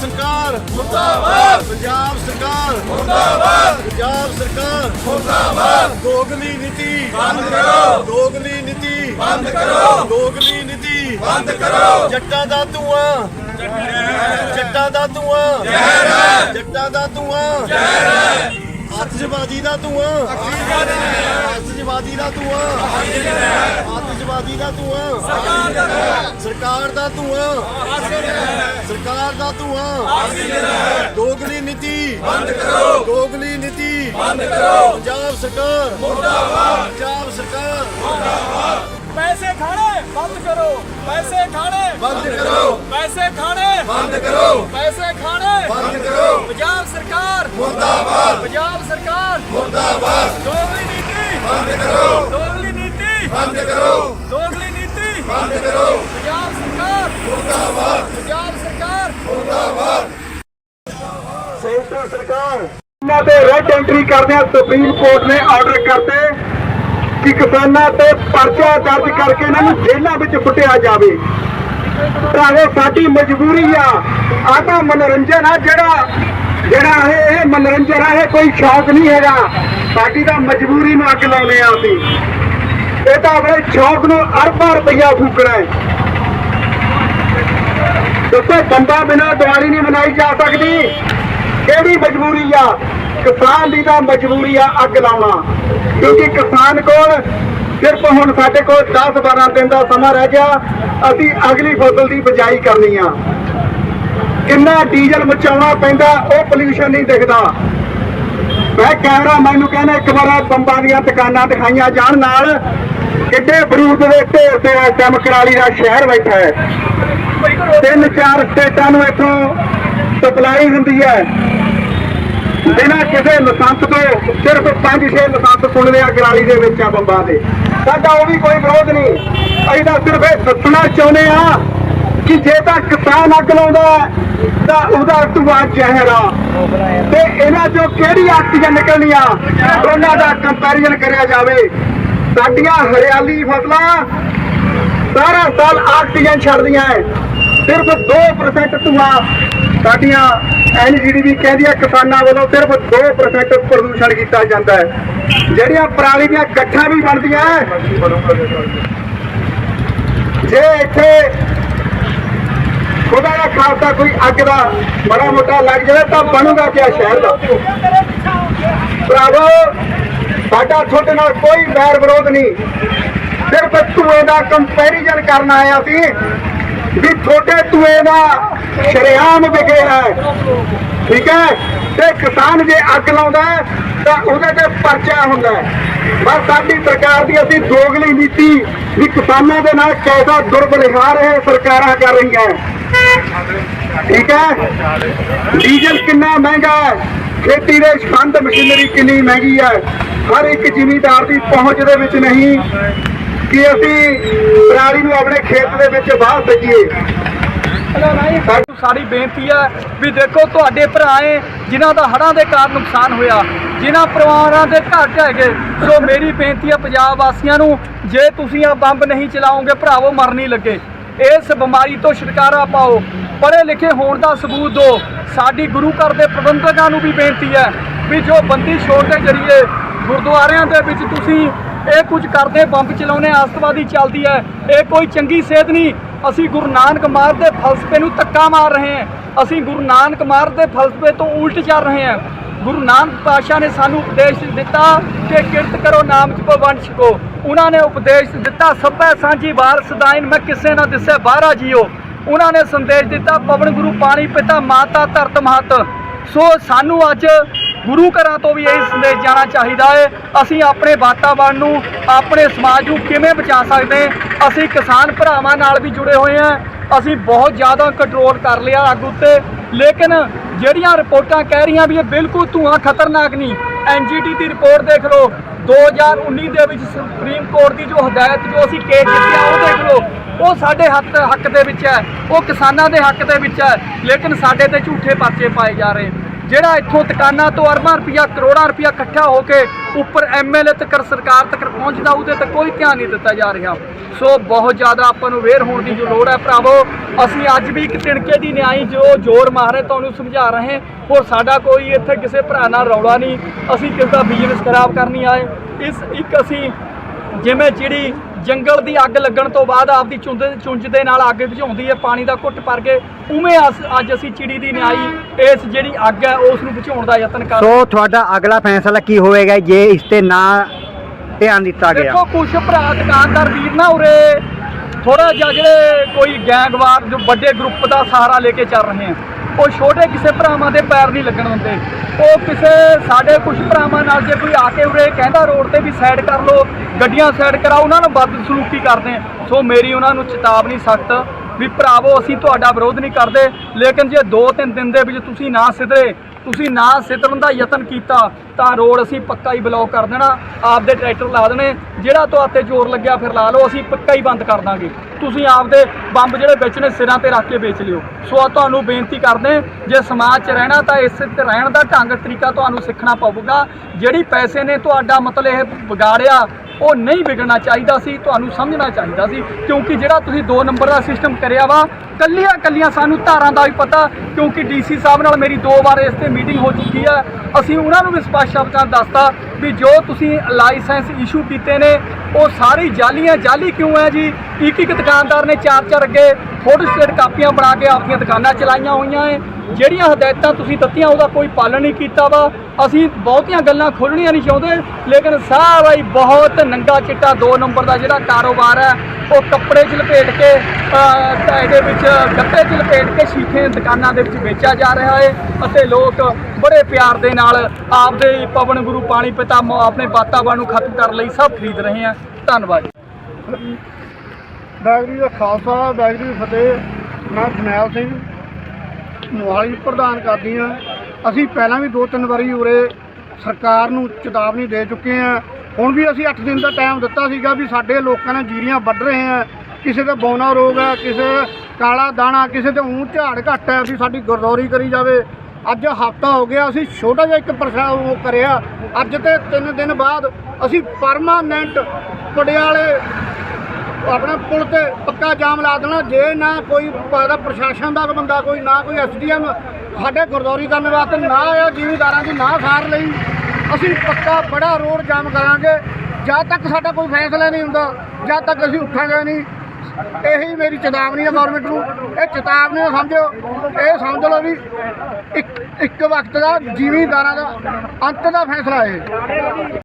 ਸਰਕਾਰ। ਮੁਰਦਾਬਾਦ। ਪੰਜਾਬ ਸਰਕਾਰ। ਮੁਰਦਾਬਾਦ। ਪੰਜਾਬ ਸਰਕਾਰ। ਮੁਰਦਾਬਾਦ। ਦੋਗਲੀ ਨੀਤੀ। ਬੰਦ ਕਰੋ। ਦੋਗਲੀ ਨੀਤੀ। ਬੰਦ ਕਰੋ। ਦੋਗਲੀ ਨੀਤੀ। ਬੰਦ ਕਰੋ। ਜੱਟਾਂ ਦਾ ਧੂਆਂ। ਜੱਟਾਂ ਦਾ ਧੂਆਂ। ਜ਼ਹਿਰ ਹੈ। ਜੱਟਾਂ ਦਾ ਧੂਆਂ। ਜ਼ਹਿਰ ਹੈ। ਅੱਤਜਵਾਦੀ ਦਾ ਧੂਆਂ। ਅੱਤਜਵਾਦੀ ਦਾ ਧੂਆਂ। ਅੱਤਜਵਾਦੀ ਦਾ ਧੂਆਂ। ਸਰਕਾਰ ਦਾ ਧੂਆਂ। ਸਰਕਾਰ ਦਾ ਧੂਆਂ। ਦੋਗਲੀ ਨੀਤੀ। ਬੰਦ ਕਰੋ। ਦੋਗਲੀ ਨੀਤੀ। ਬੰਦ ਕਰੋ। ਪੰਜਾਬ ਸਰਕਾਰ। ਮੁਰਦਾਬਾਦ। ਪੰਜਾਬ ਸਰਕਾਰ। ਪੈਸੇ ਖਾਣੇ ਬੰਦ ਕਰੋ। ਪੈਸੇ ਖਾਣੇ। ਬੰਦ ਕਰੋ। ਪੈਸੇ ਖਾਣੇ। ਬੰਦ ਕਰੋ। ਪੈਸੇ ਖਾਣੇ। ਬੰਦ ਕਰੋ। ਪੰਜਾਬ ਸਰਕਾਰ। ਮੁਰਦਾਬਾਦ। ਪੰਜਾਬ ਸਰਕਾਰ। ਮੁਰਦਾਬਾਦ। ਦੋਗਲੀ ਨੀਤੀ। ਬੰਦ ਕਰੋ। ਦੋਗਲੀ ਨੀਤੀ। ਬੰਦ ਕਰੋ। ਬੰਦ ਕਰੋ। ਪੰਜਾਬ ਸਰਕਾਰ। ਮੁਰਦਾਬਾਦ। ਪੰਜਾਬ ਸਰਕਾਰ। ਮੁਰਦਾਬਾਦ। ਸੈਂਟਰ ਸਰਕਾਰ ਇਹਨਾਂ ਤੇ ਰੈਡ ਐਂਟਰੀ ਕਰਦਿਆਂ ਸੁਪਰੀਮ ਕੋਰਟ ਨੇ ਆਰਡਰ ਕਰਤੇ ਕਿ ਕਿਸਾਨਾਂ ਤੇ ਪਰਚਾ ਦਰਜ ਕਰਕੇ ਇਹਨਾਂ ਨੂੰ ਜੇਲ੍ਹਾਂ ਵਿੱਚ ਕੁੱਟਿਆ ਜਾਵੇ। ਭਰਾਵੋ ਸਾਡੀ ਮਜਬੂਰੀ ਆ ਆਹ ਤਾਂ ਮਨੋਰੰਜਨ ਆ ਜਿਹੜਾ ਜਿਹੜਾ ਇਹ ਇਹ ਮਨੋਰੰਜਨ ਆ ਇਹ ਕੋਈ ਸ਼ੌਕ ਨਹੀਂ ਹੈਗਾ। ਸਾਡੀ ਤਾਂ ਮਜਬੂਰੀ ਨੂੰ ਅੱਗ ਲਾਉਂਦੇ ਆ ਅਸੀਂ। ਇਹ ਤਾਂ ਆਪਣੇ ਸ਼ੌਕ ਨੂੰ ਅਰਬਾਂ ਰੁਪਈਆ ਫੂਕਣਾ ਹੈ। ਦੱਸੋ ਬੰਦਾ ਬਿਨਾਂ ਦਿਵਾਲੀ ਨਹੀਂ ਮਨਾਈ ਜਾ ਸਕਦੀ। ਕਿਹੜੀ ਮਜਬੂਰੀ ਆ? ਕਿਸਾਨ ਦੀ ਤਾਂ ਮਜਬੂਰੀ ਆ ਅੱਗ ਲਾਉਣਾ। ਕਿਉਂਕਿ ਕਿਸਾਨ ਕੋਲ ਸਿਰਫ ਹੁਣ ਸਾਡੇ ਕੋਲ 10 12 ਦਿਨ ਦਾ ਸਮਾਂ ਰਹਿ ਗਿਆ। ਅਸੀਂ ਅਗਲੀ ਫਸਲ ਦੀ ਬਿਜਾਈ ਕਰਨੀ ਆ। ਕਿੰਨਾ ਡੀਜ਼ਲ ਮਚਾਉਣਾ ਪੈਂਦਾ, ਉਹ ਪੋਲੂਸ਼ਨ ਨਹੀਂ ਦਿਖਦਾ। ਮੈਂ ਕੈਮਰਾ ਮੈਨੂੰ ਕਹਿੰਦਾ ਇੱਕ ਵਾਰ ਬੰਬਾਂ ਦੀਆਂ ਦੁਕਾਨਾਂ ਦਿਖਾਈਆਂ ਜਾਣ ਨਾਲ ਕਿੱਡੇ ਬਰੂਦ ਦੇ ਢੇਰ ਤੇ ਇਸ ਟਾਈਮ ਕਰਾਲੀ ਦਾ ਸ਼ਹਿਰ ਬੈਠਾ ਹੈ। ਤਿੰਨ ਚਾਰ ਸਟੇਟਾਂ ਨੂੰ ਇੱਥੋਂ ਸਪਲਾਈ ਹੁੰਦੀ ਹੈ। ਬਿਨਾਂ ਕਿਸੇ ਲਾਇਸੈਂਸ ਤੋਂ ਸਿਰਫ 5-6 ਲਾਇਸੈਂਸ ਸੁਣਦੇ ਆ ਕਰਾਲੀ ਦੇ ਵਿੱਚ ਆ ਬੰਬਾਂ ਦੇ। ਸਾਡਾ ਉਹ ਵੀ ਕੋਈ ਵਿਰੋਧ ਨਹੀਂ। ਅਸੀਂ ਤਾਂ ਸਿਰਫ ਇਹ ਦੱਸਣਾ ਚਾਹੁੰਦੇ ਆ ਕਿ ਜੇ ਤਾਂ ਕਿਸਾਨ ਅੱਗ ਲਾਉਂਦਾ ਤਾਂ ਉਹਦਾ ਧੂਆ ਜ਼ਹਿਰ ਆ ਤੇ ਇਹਨਾਂ ਚੋਂ ਕਿਹੜੀ ਆਕਸੀਜਨ ਨਿਕਲਣੀ ਆ? ਦਾ ਕੰਪੈਰੀਜ਼ਨ ਕਰਿਆ ਜਾਵੇ। ਸਾਡੀਆਂ ਹਰਿਆਲੀ ਫਸਲਾਂ ਸਾਰਾ ਸਾਲ ਆਕਸੀਜਨ ਛੱਡਦੀਆਂ ਹੈ ਸਿਰਫ 2% ਧੂਆ ਸਾਡੀਆਂ ਐਨਜੀਡੀ ਵੀ ਕਹਿੰਦੀ ਹੈ ਕਿਸਾਨਾਂ ਵੱਲੋਂ ਸਿਰਫ 2% ਪ੍ਰਦੂਸ਼ਣ ਕੀਤਾ ਜਾਂਦਾ ਹੈ ਜਿਹੜੀਆਂ ਪਰਾਲੀ ਦੀਆਂ ਗੱਠਾਂ ਵੀ ਬਣਦੀਆਂ ਜੇ ਇੱਥੇ ਉਹਦਾ ਦਾ ਖਾਲਸਾ ਕੋਈ ਅੱਗ ਦਾ ਬੜਾ ਮੋਟਾ ਲੱਗ ਜਾਵੇ ਤਾਂ ਬਣੂਗਾ ਕਿਆ ਸ਼ਹਿਰ ਦਾ? ਭਰਾਵੋ, ਸਾਡਾ ਤੁਹਾਡੇ ਨਾਲ ਕੋਈ ਵੈਰ ਵਿਰੋਧ ਨਹੀਂ। ਸਿਰਫ ਧੂਏ ਦਾ ਕੰਪੈਰੀਜ਼ਨ ਕਰਨ ਆਇਆ ਸੀ ਵੀ ਤੁਹਾਡੇ ਧੂਏ ਦਾ ਸ਼ਰੇਆਮ ਵਿਕੇ ਹੈ। ਠੀਕ ਹੈ? ਤੇ ਕਿਸਾਨ ਜੇ ਅੱਗ ਲਾਉਂਦਾ ਤਾਂ ਉਹਦੇ ਤੇ ਪਰਚਾ ਹੁੰਦਾ ਬਸ ਸਾਡੀ ਸਰਕਾਰ ਦੀ ਅਸੀਂ ਦੋਗਲੀ ਨੀਤੀ ਵੀ ਕਿਸਾਨਾਂ ਦੇ ਨਾਲ ਕੈਸਾ ਦੁਰਵਿਵਹਾਰ ਇਹ ਸਰਕਾਰਾਂ ਕਰ ਰਹੀਆਂ ਠੀਕ ਹੈ? ਡੀਜ਼ਲ ਕਿੰਨਾ ਮਹਿੰਗਾ ਹੈ? ਖੇਤੀ ਦੇ ਸੰਦ ਮਸ਼ੀਨਰੀ ਕਿੰਨੀ ਮਹਿੰਗੀ ਹੈ? ਹਰ ਇੱਕ ਜ਼ਿਮੀਂਦਾਰ ਦੀ ਪਹੁੰਚ ਦੇ ਵਿੱਚ ਨਹੀਂ ਕਿ ਅਸੀਂ ਪਰਾਲੀ ਨੂੰ ਆਪਣੇ ਖੇਤ ਦੇ ਵਿੱਚ ਵਾਹ ਸਕੀਏ ਸਾਨੂੰ ਸਾਡੀ ਬੇਨਤੀ ਹੈ ਵੀ ਦੇਖੋ ਤੁਹਾਡੇ ਭਰਾ ਏ ਜਿਨ੍ਹਾਂ ਦਾ ਹੜ੍ਹਾਂ ਦੇ ਕਾਰਨ ਨੁਕਸਾਨ ਹੋਇਆ, ਜਿਨ੍ਹਾਂ ਪਰਿਵਾਰਾਂ ਦੇ ਘਰ ਢਹਿ ਗਏ ਸੋ ਮੇਰੀ ਬੇਨਤੀ ਹੈ ਪੰਜਾਬ ਵਾਸੀਆਂ ਨੂੰ, ਜੇ ਤੁਸੀਂ ਆ ਬੰਬ ਨਹੀਂ ਚਲਾਓਗੇ, ਭਰਾਵੋ ਮਰ ਨਹੀਂ ਲੱਗੇ। ਇਸ ਬਿਮਾਰੀ ਤੋਂ ਛੁਟਕਾਰਾ ਪਾਓ, ਪੜ੍ਹੇ ਲਿਖੇ ਹੋਣ ਦਾ ਸਬੂਤ ਦਿਓ। ਸਾਡੀ ਗੁਰੂ ਘਰ ਦੇ ਪ੍ਰਬੰਧਕਾਂ ਨੂੰ ਵੀ ਬੇਨਤੀ ਹੈ ਵੀ ਜੋ ਬੰਦੀ ਛੋੜ ਦੇ ਜਰੀਏ ਗੁਰਦੁਆਰਿਆਂ ਦੇ ਵਿੱਚ ਤੁਸੀਂ ਇਹ ਕੁਝ ਕਰਦੇ, ਬੰਬ ਚਲਾਉਣੇ ਆਸਤਵਾਦੀ ਚੱਲਦੀ ਹੈ, ਇਹ ਕੋਈ ਚੰਗੀ ਸੇਧ ਨਹੀਂ। ਅਸੀਂ ਗੁਰੂ ਨਾਨਕ ਮਾਰਗ ਦੇ ਫਲਸਫੇ ਨੂੰ ਧੱਕਾ ਮਾਰ ਰਹੇ ਹਾਂ। ਅਸੀਂ ਗੁਰੂ ਨਾਨਕ ਮਾਰਗ ਦੇ ਫਲਸਫੇ ਤੋਂ ਉਲਟ ਚੱਲ ਰਹੇ ਹਾਂ। ਗੁਰੂ ਨਾਨਕ ਪਾਤਸ਼ਾਹ ਨੇ ਸਾਨੂੰ ਉਪਦੇਸ਼ ਦਿੱਤਾ ਕਿ ਕਿਰਤ ਕਰੋ, ਨਾਮ ਜਪੋ, ਵੰਡ ਛਕੋ। ਉਹਨਾਂ ਨੇ ਉਪਦੇਸ਼ ਦਿੱਤਾ, ਸਭੈ ਸਾਂਝੀ ਵਾਰ ਸਦਾਇਨ ਮੈਂ ਕਿਸੇ ਨਾ ਦਿਸੇ ਬਾਹਰਾ ਜੀਓ। ਉਹਨਾਂ ਨੇ ਸੰਦੇਸ਼ ਦਿੱਤਾ, ਪਵਨ ਗੁਰੂ ਪਾਣੀ ਪਿਤਾ, ਮਾਤਾ ਧਰਤ ਮਹਤ। ਸੋ ਸਾਨੂੰ ਅੱਜ ਗੁਰੂ ਘਰਾਂ ਤੋਂ ਵੀ ਇਹ ਸੰਦੇਸ਼ ਜਾਣਾ ਚਾਹੀਦਾ ਹੈ। ਅਸੀਂ ਆਪਣੇ ਵਾਤਾਵਰਣ ਨੂੰ, ਆਪਣੇ ਸਮਾਜ ਨੂੰ ਕਿਵੇਂ ਬਚਾ ਸਕਦੇ ਅਸੀਂ ਕਿਸਾਨ ਭਰਾਵਾਂ ਨਾਲ ਵੀ ਜੁੜੇ ਹੋਏ ਹਾਂ। ਅਸੀਂ ਬਹੁਤ ਜ਼ਿਆਦਾ ਕੰਟਰੋਲ ਕਰ ਲਿਆ ਅੱਗ ਉੱਤੇ। ਲੇਕਿਨ ਜਿਹੜੀਆਂ ਰਿਪੋਰਟਾਂ ਕਹਿ ਰਹੀਆਂ ਵੀ ਇਹ ਬਿਲਕੁਲ ਧੂਆਂ, ਖਤਰਨਾਕ ਨਹੀਂ। ਐਨਜੀਟੀ ਦੀ ਰਿਪੋਰਟ ਦੇਖ ਲਓ। 2019 ਦੇ ਵਿੱਚ ਸੁਪਰੀਮ ਕੋਰਟ ਦੀ ਜੋ ਹਦਾਇਤ ਜੋ ਅਸੀਂ ਕੇਸ ਜਿੱਤਿਆ ਉਹ ਦੇਖ ਲਓ। ਉਹ ਸਾਡੇ ਹੱਕ ਹੱਕ ਦੇ ਵਿੱਚ ਹੈ। ਉਹ ਕਿਸਾਨਾਂ ਦੇ ਹੱਕ ਦੇ ਵਿੱਚ ਹੈ। ਲੇਕਿਨ ਸਾਡੇ ਤੇ ਝੂਠੇ ਪਰਚੇ ਪਾਏ ਜਾ ਰਹੇ। ਜਿਹੜਾ ਇੱਥੋਂ ਦੁਕਾਨਾਂ ਤੋਂ ਅਰਬਾਂ ਰੁਪਇਆ ਕਰੋੜਾਂ ਰੁਪਇਆ ਇਕੱਠਾ ਹੋ ਕੇ ਉੱਪਰ ਐਮਐਲਏ ਤੱਕ, ਸਰਕਾਰ ਤੱਕ ਪਹੁੰਚਦਾ ਉਹਦੇ ਤੇ ਕੋਈ ਧਿਆਨ ਨਹੀਂ ਦਿੱਤਾ ਜਾ ਰਿਹਾ। ਸੋ ਬਹੁਤ ਜ਼ਿਆਦਾ ਆਪਾਂ ਨੂੰ ਅਵੇਅਰ ਹੋਣ ਦੀ ਜੋ ਲੋੜ ਹੈ, ਭਰਾਵੋ, ਅਸੀਂ ਅੱਜ ਵੀ ਇੱਕ ਤਿਣਕੇ ਦੀ ਨਿਆਈ ਜੋ ਜ਼ੋਰ ਮਾਰ ਰਹੇ, ਤੁਹਾਨੂੰ ਸਮਝਾ ਰਹੇ ਹੋਰ ਸਾਡਾ ਕੋਈ ਇੱਥੇ ਕਿਸੇ ਭਰਾ ਨਾਲ ਰੌਲਾ ਨਹੀਂ। ਅਸੀਂ ਕਿਸੇ ਦਾ ਬਿਜ਼ਨਸ ਖਰਾਬ ਕਰਨੀ ਆਏ। ਇਸ ਇੱਕ ਅਸੀਂ ਜਿਵੇਂ ਜਿਹੜੀ ਜੰਗਲ ਦੀ ਅੱਗ ਲੱਗਣ ਤੋਂ ਬਾਅਦ ਆਪਦੀ ਚੁੰਝ ਚੁੰਝ ਦੇ ਨਾਲ ਅੱਗ ਬੁਝਾਉਂਦੀ ਹੈ ਪਾਣੀ ਦਾ ਘੁੱਟ ਭਰ ਕੇ ਉਵੇਂ ਅਸ- ਅੱਜ ਅਸੀਂ ਚਿੜੀ ਦੀ ਨਿਆਈ ਇਸ ਜਿਹੜੀ ਅੱਗ ਹੈ ਉਸ ਨੂੰ ਬੁਝਾਉਣ ਦਾ ਯਤਨ ਕਰ ਸੋ ਤੁਹਾਡਾ ਅਗਲਾ ਫੈਸਲਾ ਕੀ ਹੋਵੇਗਾ ਜੇ ਇਸ ਤੇ ਨਾ ਧਿਆਨ ਦਿੱਤਾ ਗਿਆ? ਦੇਖੋ ਕੁਛ ਭਰਾ ਦੁਕਾਨਦਾਰ ਵੀਰ ਨਾ ਉਰੇ ਥੋੜਾ ਜਿਹਾ ਜਿਹੜੇ ਕੋਈ ਗੈਂਗਵਾਰ ਜੋ ਵੱਡੇ ਗਰੁੱਪ ਦਾ ਸਹਾਰਾ ਲੈ ਕੇ ਚੱਲ ਰਹੇ ਆ। ਉਹ ਛੋਟੇ ਕਿਸੇ ਭਰਾਵਾਂ ਦੇ ਪੈਰ ਨਹੀਂ ਲੱਗਣ ਦਿੰਦੇ। ਉਹ ਕਿਸੇ ਸਾਡੇ ਕੁਝ ਭਰਾਵਾਂ ਨਾਲ ਜੇ ਕੋਈ ਆ ਕੇ ਉਰੇ ਕਹਿੰਦਾ ਰੋਡ ਤੇ ਵੀ ਸਾਈਡ ਕਰ ਲਓ, ਗੱਡੀਆਂ ਸਾਈਡ ਕਰਾਓ, ਉਹਨਾਂ ਨੂੰ ਬਦਸਲੂਕੀ ਕਰਦੇ ਆ। ਸੋ ਮੇਰੀ ਉਹਨਾਂ ਨੂੰ ਚੇਤਾਵਨੀ ਸਖਤ ਵੀ ਭਰਾਵੋ, ਅਸੀਂ ਤੁਹਾਡਾ ਵਿਰੋਧ ਨਹੀਂ ਕਰਦੇ, ਲੇਕਿਨ ਜੇ 2-3 ਦਿਨ ਦੇ ਵਿੱਚ ਤੁਸੀਂ ਨਾ ਸਿਧਰੇ ਤੁਸੀਂ ਨਾ ਸਿੱਧਣ ਦਾ ਯਤਨ ਕੀਤਾ, ਤਾਂ ਰੋਡ ਅਸੀਂ ਪੱਕਾ ਹੀ ਬਲੌਕ ਕਰ ਦੇਣਾ। ਆਪਦੇ ਟਰੈਕਟਰ ਲਾ ਦੇਣੇ, ਜਿਹੜਾ ਤੁਹਾਤੇ ਜ਼ੋਰ ਲੱਗਿਆ ਫਿਰ ਲਾ ਲਓ, ਅਸੀਂ ਪੱਕਾ ਹੀ ਬੰਦ ਕਰ ਦਾਂਗੇ। ਤੁਸੀਂ ਆਪਦੇ ਬੰਬ ਜਿਹੜੇ ਵੇਚਣੇ ਸਿਰਾਂ ਤੇ ਰੱਖ ਕੇ ਵੇਚ ਲਿਓ। ਸੋ ਆ ਤੁਹਾਨੂੰ ਬੇਨਤੀ ਕਰਦੇ ਜੇ ਸਮਾਜ 'ਚ ਰਹਿਣਾ, ਤਾਂ ਇਸ ਤੇ ਰਹਿਣ ਦਾ ਢੰਗ, ਤਰੀਕਾ ਤੁਹਾਨੂੰ ਸਿੱਖਣਾ ਪਵੇਗਾ ਜਿਹੜੀ ਪੈਸੇ ਨੇ ਤੁਹਾਡਾ ਮਤਲਬ ਇਹ ਵਿਗਾੜਿਆ ਉਹ ਨਹੀਂ ਵਿਗੜਨਾ ਚਾਹੀਦਾ ਸੀ, ਤੁਹਾਨੂੰ ਸਮਝਣਾ ਚਾਹੀਦਾ ਸੀ, ਕਿਉਂਕਿ ਜਿਹੜਾ ਤੁਸੀਂ 2 ਨੰਬਰ ਦਾ ਸਿਸਟਮ ਕਰਿਆ ਵਾ, ਕੱਲੀਆਂ ਕੱਲੀਆਂ ਸਾਨੂੰ ਧਾਰਾਂ ਦਾ ਵੀ ਪਤਾ, ਕਿਉਂਕਿ ਡੀਸੀ ਸਾਹਿਬ ਨਾਲ ਮੇਰੀ ਦੋ ਵਾਰ ਇਸ ਤੇ ਮੀਟਿੰਗ ਹੋ ਚੁੱਕੀ ਹੈ ਅਸੀਂ ਉਹਨਾਂ ਨੂੰ ਵੀ ਸਪਸ਼ਟ ਸ਼ਬਦਾਂ ਦੱਸਤਾ ਵੀ ਜੋ ਤੁਸੀਂ ਲਾਇਸੈਂਸ ਇਸ਼ੂ ਕੀਤੇ ਨੇ, ਉਹ ਸਾਰੀ ਜਾਲੀਆਂ ਜਾਲੀ ਕਿਉਂ ਹੈ ਜੀ? ਇੱਕ ਇੱਕ ਦੁਕਾਨਦਾਰ ਨੇ ਚਾਰ ਚਾਰ ਅੱਗੇ ਫੋਟੋ ਸਟੇਟ ਕਾਪੀਆਂ ਬਣਾ ਕੇ ਆਪਣੀਆਂ ਦੁਕਾਨਾਂ ਚਲਾਈਆਂ ਹੋਈਆਂ ਏ। ਜਿਹੜੀਆਂ ਹਦਾਇਤਾਂ ਤੁਸੀਂ ਦਿੱਤੀਆਂ, ਉਹਦਾ ਕੋਈ ਪਾਲਣ ਨਹੀਂ ਕੀਤਾ ਵਾ। ਅਸੀਂ ਬਹੁਤੀਆਂ ਗੱਲਾਂ ਖੋਲਣੀਆਂ ਨਹੀਂ ਚਾਹੁੰਦੇ, ਲੇਕਿਨ ਸਾਰਾ ਹੀ ਬਹੁਤ ਨੰਗਾ ਚਿੱਟਾ 2 ਨੰਬਰ ਦਾ ਜਿਹੜਾ ਕਾਰੋਬਾਰ ਹੈ, ਉਹ ਕੱਪੜੇ 'ਚ ਲਪੇਟ ਕੇ ਇਹਦੇ ਵਿੱਚ ਗੱਤੇ 'ਚ ਲਪੇਟ ਕੇ ਸ਼ੀਸ਼ੇ ਦੁਕਾਨਾਂ ਦੇ ਵਿੱਚ ਵੇਚਿਆ ਜਾ ਰਿਹਾ ਹੈ ਅਤੇ ਲੋਕ ਬੜੇ ਪਿਆਰ ਦੇ ਨਾਲ ਆਪਦੇ ਪਵਨ ਗੁਰੂ ਪਾਣੀ ਪਿਤਾ ਆਪਣੇ ਵਾਤਾਵਰਣ ਨੂੰ ਖਤਮ ਕਰਨ ਲਈ ਸਭ ਖਰੀਦ ਰਹੇ ਆ। ਧੰਨਵਾਦ ਬੈਗਰੀ ਦਾ ਖਾਲਸਾ ਬੈਗਰੀ ਫਤਿਹ। ਮੈਂ ਜਰਨੈਲ ਸਿੰਘ। ਮੋਹਾਲੀ ਪ੍ਰਦਾਨ ਕਰਦੀ ਹਾਂ ਅਸੀਂ ਪਹਿਲਾਂ ਵੀ ਦੋ ਤਿੰਨ ਵਾਰੀ ਉਰੇ ਸਰਕਾਰ ਨੂੰ ਚੇਤਾਵਨੀ ਦੇ ਚੁੱਕੇ ਹਾਂ। ਹੁਣ ਵੀ ਅਸੀਂ 8 ਦਿਨ ਦਾ ਟਾਈਮ ਦਿੱਤਾ ਸੀਗਾ ਵੀ ਸਾਡੇ ਲੋਕਾਂ ਨੇ ਜੀਰੀਆਂ ਵੱਢ ਰਹੇ ਆ ਕਿਸੇ ਦਾ ਬੌਨਾ ਰੋਗ ਹੈ, ਕਿਸੇ ਦਾ ਕਾਲਾ ਦਾਣਾ, ਕਿਸੇ ਦੇ ਊਂ ਝਾੜ ਘੱਟ ਹੈ ਵੀ ਸਾਡੀ ਗਰਦੌਰੀ ਕਰੀ ਜਾਵੇ। ਅੱਜ ਹਫਤਾ ਹੋ ਗਿਆ, ਅਸੀਂ ਛੋਟਾ ਜਿਹਾ ਇੱਕ ਪ੍ਰਸ਼ਾ ਉਹ ਕਰਿਆ। ਅੱਜ ਤੇ 3 ਦਿਨ ਬਾਅਦ ਅਸੀਂ ਪਰਮਾਨੈਂਟ ਪਟਿਆਲੇ ਆਪਣਾ ਪੁਲ ਤੇ ਪੱਕਾ ਜਾਮ ਲਾ ਦੇਣਾ, ਜੇ ਨਾ ਕੋਈ ਪਾਦਾ ਪ੍ਰਸ਼ਾਸਨ ਦਾ ਬੰਦਾ, ਕੋਈ ਨਾ ਕੋਈ ਐਸਡੀਐਮ ਸਾਡੇ ਗੁਰਦੌਰੀ ਕਰਨ ਵਾਸਤੇ ਨਾ ਆਇਆ, ਜ਼ਿਮੀਦਾਰਾਂ ਦੀ ਨਾ ਸਾਰ ਲਈ, ਅਸੀਂ ਪੱਕਾ ਬੜਾ ਰੋਡ ਜਾਮ ਕਰਾਂਗੇ। ਜਦ ਤੱਕ ਸਾਡਾ ਕੋਈ ਫੈਸਲਾ ਨਹੀਂ ਹੁੰਦਾ, ਜਦ ਤੱਕ ਅਸੀਂ ਉੱਠਾਂਗੇ ਨਹੀਂ, ਇਹੀ ਮੇਰੀ ਚੇਤਾਵਨੀ ਹੈ ਗਵਰਨਮੈਂਟ ਨੂੰ। ਇਹ ਚੇਤਾਵਨੀ ਸਮਝੋ, ਇਹ ਸਮਝ ਲਓ ਵੀ ਇੱਕ ਇੱਕ ਵਕਤ ਦਾ ਜ਼ਿਮੀਦਾਰਾਂ ਦਾ ਅੰਤ ਦਾ ਫੈਸਲਾ ਇਹ